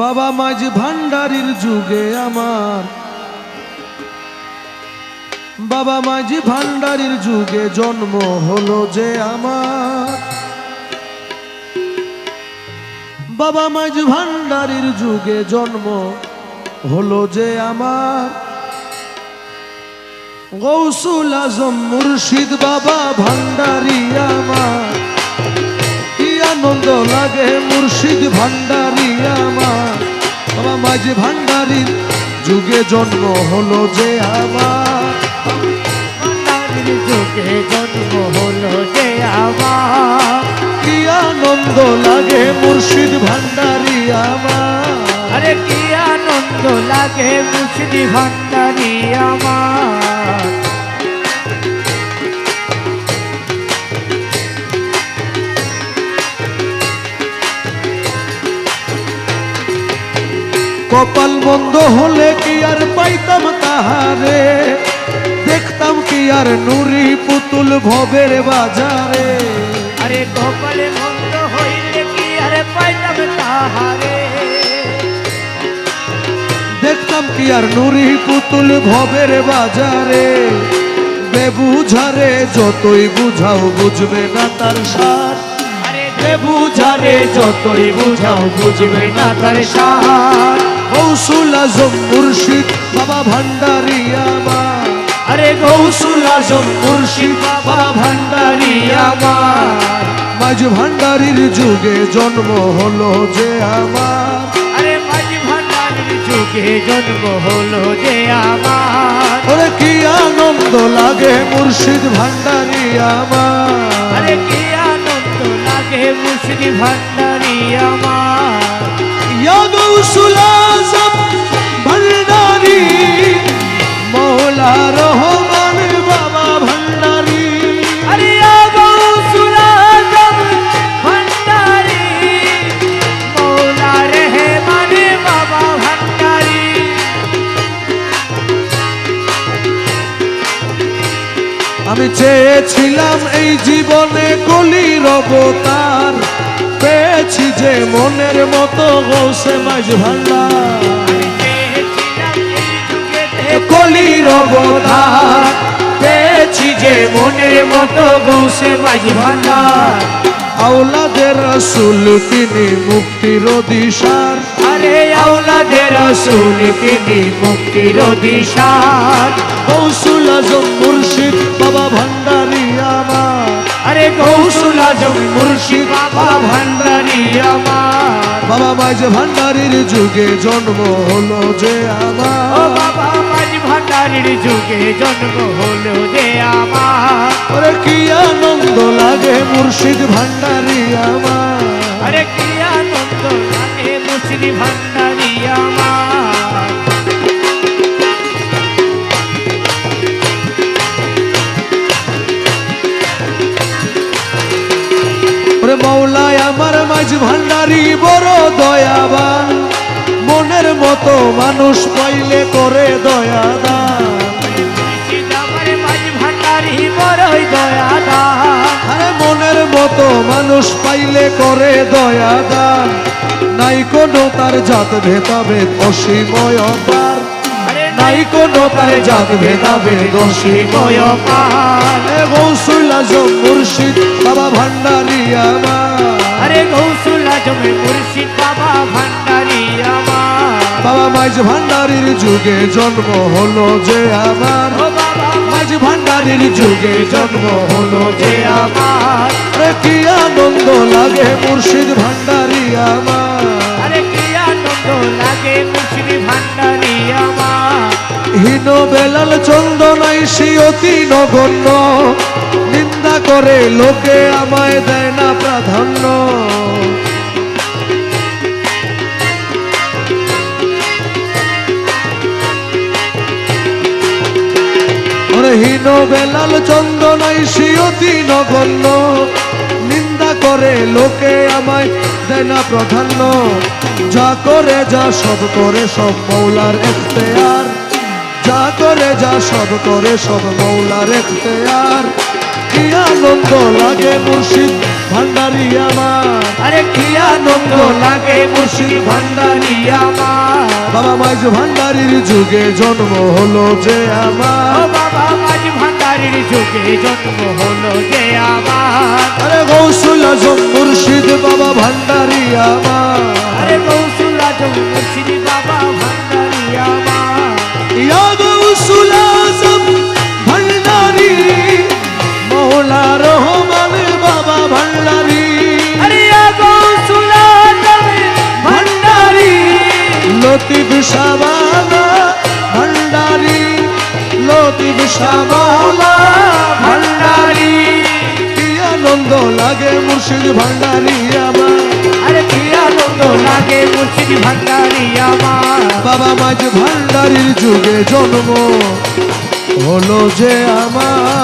বাবা মাঝ ভান্ডারির যুগে আমার। বাবা মাঝি ভান্ডারির যুগে জন্ম হলো যে আমার। বাবা মাঝ ভান্ডারির যুগে জন্ম হলো যে আমার। গৌসুল আজম মুর্শিদ বাবা ভান্ডারি আমার। কি আনন্দ লাগে মুর্শিদ ভান্ডারি আমার। মাঝি ভান্ডারীর যুগে জন্ম হলো যে আমার। যুগে জন্ম হলো যে আমার। কি আনন্দ লাগে মুর্শিদ ভান্ডারি আমার। আরে কি আনন্দ লাগে মুর্শিদ ভান্ডারি আমার। কপাল বন্ধ হলে কি আর পাইতাম তাহারে? দেখতাম কি আর নুরি পুতুল ভবের বাজারে। আরে কপালে মন্দ হইলে কি আরে পাইতাম তাহারে? দেখতাম কি আর নুরি পুতুল ভবের বাজারে। বেবুঝারে যতই বুঝাও বুঝবে না তার সার। আরে বেবুঝারে যতই বুঝাও বুঝবে না তার সার। কৌশুল আজম মুর্শিদ বাবা ভান্ডারি আমার আরে গৌসুল আজম মুর্শিদ বাবা ভান্ডারি আমার মাঝ ভান্ডারির যুগে জন্ম হলো যে আমার। আরে মাঝি ভান্ডারির যুগে জন্ম হলো যে আমার। ওরে কি আনন্দ লাগে মুর্শিদ ভান্ডারি আমার আরে কি আনন্দ লাগে মুর্শিদি ভান্ডারি আমার আমি চেয়েছিলাম এই জীবনে কলির অবতার। পেয়েছি যে মনের মতো গৌসে মাঝ যুগেতে কলির অবতার পেয়েছি যে মনের মতো গৌসে মাঝি ভান্ডার আওলাদের রসুল তিনি মুক্তির দিশার আরে আওলাদের রসুল তিনি মুক্তির দিশার কৌশুল মুর্শিদ গৌসুল আজম মুর্শিদ বাবা ভান্ডারি আমার। বাবা মাঝ ভান্ডারির যুগে জন্ম হলো যে ও আমার বাবা মাঝ ভান্ডারির যুগে জন্ম হলো যে আমার। ওরে কি আনন্দ লাগে মুর্শিদ ভান্ডারি আমার। আরে কি আনন্দ লাগে মুসলি ভান্ডারি মাঝ ভান্ডারি বড় দয়াবান। মনের মতো মানুষ পাইলে করে দয়াদান। মনের মতো মানুষ পাইলে করে দয়াদান। নাই কোনো তার জাত ভেদাভেদ অসীময় অপার। নাই কোনো তার জাত ভেদাভেদ অসীময় পার এ গৌসুল আজম মুর্শিদ বাবা ভান্ডারি আমার। আরে গৌসুল আজমে মুর্শিদ বাবা ভান্ডারি আমার। বাবা মাঝ ভান্ডারির যুগে জন্ম হলো যে আমার। মাঝ ভান্ডারির যুগে জন্ম হলো যে আমার। আরে কি আনন্দ লাগে মুর্শিদ ভান্ডারি আমার। আরে কি আনন্দ লাগে মুর্শিদ ভান্ডারি আমার। হীন বেলাল চন্দনাই অতি নগণ্য। করে, লোকে আমায় দেয় না প্রাধান্য। হীন বেলাল চন্দনাই অতি নগণ্য। নিন্দা করে, লোকে আমায় দেয় না প্রাধান্য। যা করে, যা সব করে, সব মৌলার এখতেয়ার। যা করে, যা সব করে, সব মৌলার এখতেয়ার। কি আনন্দ লাগে মুর্শিদ ভান্ডারি আমার? আরে কি আনন্দ লাগে মুর্শিদ ভান্ডারি আমার? বাবা মাইজ ভান্ডারির যুগে জন্ম হলো যে আমার। বাবা মাইজ ভান্ডারির যুগে জন্ম হলো যে আমার। আরে গৌসুল আজম শাবানা ভান্ডারি লতিফ শাবানা ভান্ডারি। কি আনন্দ লাগে মুর্শিদ ভান্ডারি আমার। আরে কি আনন্দ লাগে মুর্শিদ ভান্ডারি আমার। বাবা মাঝ ভান্ডারির যুগে জন্ম হলো যে আমার।